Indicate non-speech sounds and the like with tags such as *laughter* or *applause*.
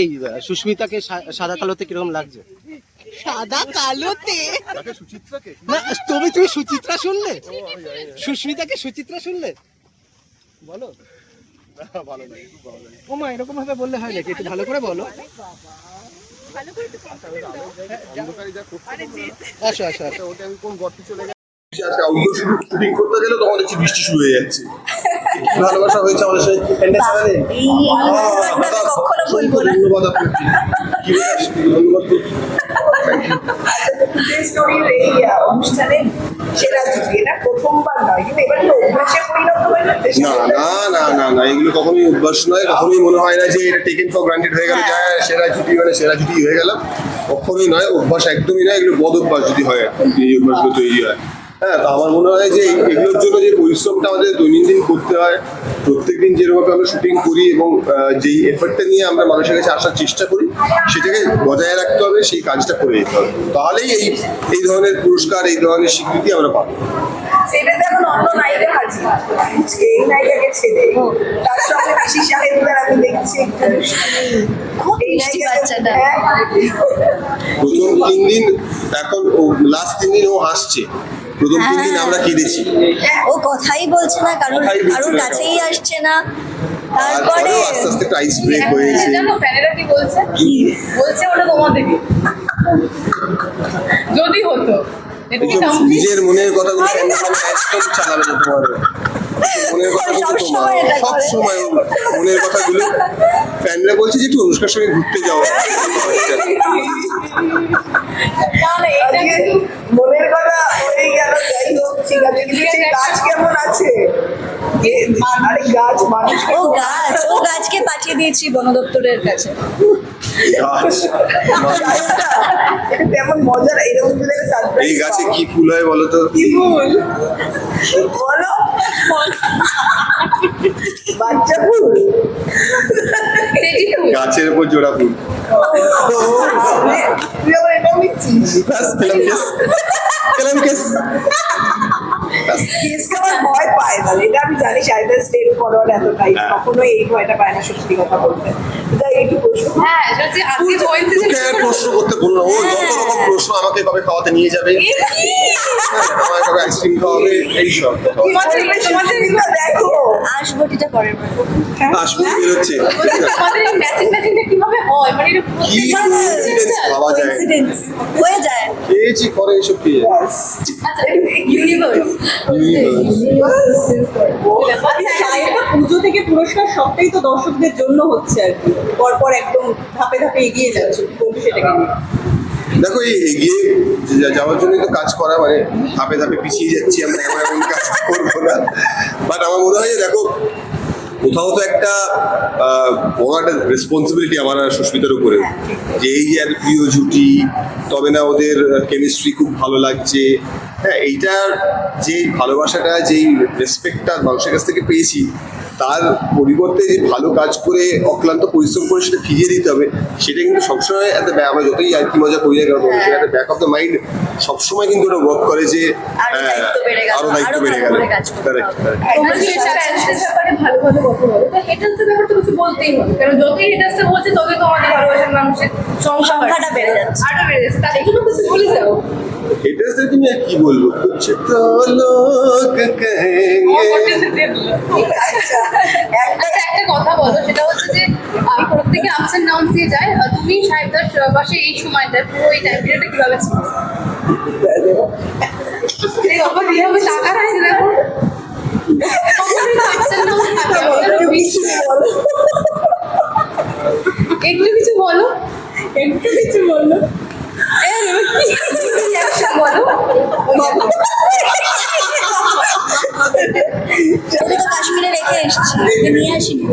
এই সুস্মিতাকে সাদা কালোতে কীরকম লাগছে? সাদা কালোতে? না তুমি তুমি সুচিত্রা শুনলে? সুস্মিতাকে সুচিত্রা শুনলে? বলো। ও মা এরকম ভাবে বললে হয় নাকি? একটু ভালো করে বলো। আসো আসো আসো ওটা আমি কোন গর্তে চলে গেছি আজকে আউটডোর শুটিং করতে গেলে তখন দেখছি বৃষ্টি শুরু হয়ে যাচ্ছে। ভালোবাসা হয়েছে আমাদের সাথে এই আপনাকে কখনো ভুলবো না। ধন্যবাদ আপনাকে। ধন্যবাদ তোকে। স্টোরির এই আহ, অনুষ্ঠানে সেরা জুটি এটা প্রথমবার নয় কিন্তু এবার অভ্যাসে পরিণত হয়ে না না না না না এগুলো কখনোই অভ্যাস নয় কখনোই মনে হয় না যে এটা টেকেন ফর গ্রান্টেড হয়ে গেল যে হ্যাঁ, সেরা ছুটি মানে সেরা ছুটি হয়ে গেল কখনোই নয় অভ্যাস একদমই নয় এগুলো বদ অভ্যাস যদি হয় এই অভ্যাসগুলো তৈরি হয়। হ্যাঁ তো আমার মনে হয় যে এই- এগুলোর জন্য যে পরিশ্রমটা আমাদের দৈনন্দিন করতে হয় প্রত্যেকদিন যেরকম আমরা শুটিং করি এবং যেই এফর্টটা নিয়ে আমরা মানুষের কাছে আসার চেষ্টা করি সেটাকে বজায় রাখতে হবে সেই কাজটা করে যেতে হবে। তাহলেই এই এই ধরনের পুরস্কার এই ধরনের স্বীকৃতি আমরা পাবো। সেটাতে এখন অন্য নায়িকা হাজির। এই নায়িকাকে ছেড়ে তার সঙ্গে পিসি সাহেবদের আমি দেখছি খুব মিষ্টি বাচ্চাটা। প্রথম তিন দিন এখন ও লাস্ট তিন দিন ও হাসছে। প্রথম তিন দিন আমরা কেঁদেছি ও কথাই বলছে না কথাই কারোর কাছেই আসছে না। তারপরে আস্তে আস্তে ব্রেক হয়েছে। জানো প্যানেরা কি বলছে? বলছে ওটা তোমাদেরকে যদি হতো? নিজের মনের কথাগুলো একদম চালাবে না তোমার মনের কথাগুলো সব তোমার। সময় সব সময় মনের কথাগুলো ফ্যানরা বলছে যে একটু অনুষ্কার সঙ্গে ঘুরতে যাও। *laughs* গাছ মানুষকে ও গাছ ও গাছকে পাঠিয়ে দিয়েছি বন দপ্তরের কাছে। মজার এরকম এই গাছে কি ফুল হয় বলো তো? কি ফুল? বলো। বাচ্চা ফুল? গাছের উপর জোড়া ফুল। তুই আবার কেস কেস আমার ভয় পায় না এটা আমি জানি সাইবার স্টেট ফরওয়ার্ড এতটাই। কখনো এই ভয়টা পায় না সত্যি কথা বলতে প্রশ্ন করতে বলল ও যত রকম প্রশ্ন আমাকে কবে নিয়ে যাবে খাওয়াবে এইসব দেখো আশবটিটা পরের বার আসব বেরোচ্ছে তোমাদের এই ম্যাচিং ম্যাচিংটা কীভাবে হয়ে যায় খেয়েছি করে এইসব খেয়ে আচ্ছা ইউনিভার্স সাহেবটা পুজো থেকে পুরস্কার সবটাই তো দর্শকদের জন্য হচ্ছে আর কি। পরপর একদম ধাপে ধাপে এগিয়ে যাচ্ছে সেটাকে দেখো এই এগিয়ে যাওয়ার জন্যই তো কাজ করা মানে ধাপে ধাপে পিছিয়ে যাচ্ছি আমরা এমন এমন কাজ করব না। বাট আমার মনে হয় যে দেখো কোথাও তো একটা বড় একটা রেসপন্সিবিলিটি আমার আর সুস্মিতার উপরে। যে এই যে এত প্রিয় জুটি তবে না ওদের কেমিস্ট্রি খুব ভালো লাগছে। হ্যাঁ এইটার যে ভালোবাসাটা যেই রেসপেক্টটা মানুষের কাছ থেকে পেয়েছি তার পরিবর্তে যে ভালো কাজ করে অক্লান্ত পরিশ্রম করে সেটা ফিরিয়ে দিতে হবে সেটা কিন্তু সবসময় একটা ব্যা- আমরা যতই আর কি মজা করি না কেন সেটা একটা ব্যাক অফ দ্য মাইন্ড সবসময় কিন্তু ওটা ওয়ার্ক করে যে আরও হ্যাঁ, দায়িত্ব বেড়ে গেল, আরও দায়িত্ব ভালো গেল করে কাজ করতে Correct, হবে। correct. তোমরা যে ফ্যান্সের ব্যাপারে ভালো ভালো কথা বলো। তো হেটার্সের ব্যাপারে তো কিছু বলতেই হবে। কারণ যতই হেটার্সটা বলছে ততই তোমাদের ভালোবাসার মানুষের সংখ্যা সংখ্যাটা বেড়ে যাচ্ছে। আরও বেড়ে যাচ্ছে। তাদের এগুলো কিছু বলে যাও। হেটার্সদের তুমি আর কি বলব? কুছ তো লোক কহেঙ্গে আচ্ছা। একটা আচ্ছা কথা বলো। সেটা হচ্ছে যে প্রত্যেকে আপস এন্ড ডাউন দিয়ে যায়। তুমি সাহেবদার পাশে এই সময়টা পুরো এই টাইম পিরিয়ডটা কীভাবে ছিল একটু কিছু বলো। একটু কিছু বলো। কাশ্মীরে রেখে এসেছি। নিয়ে আসিনি।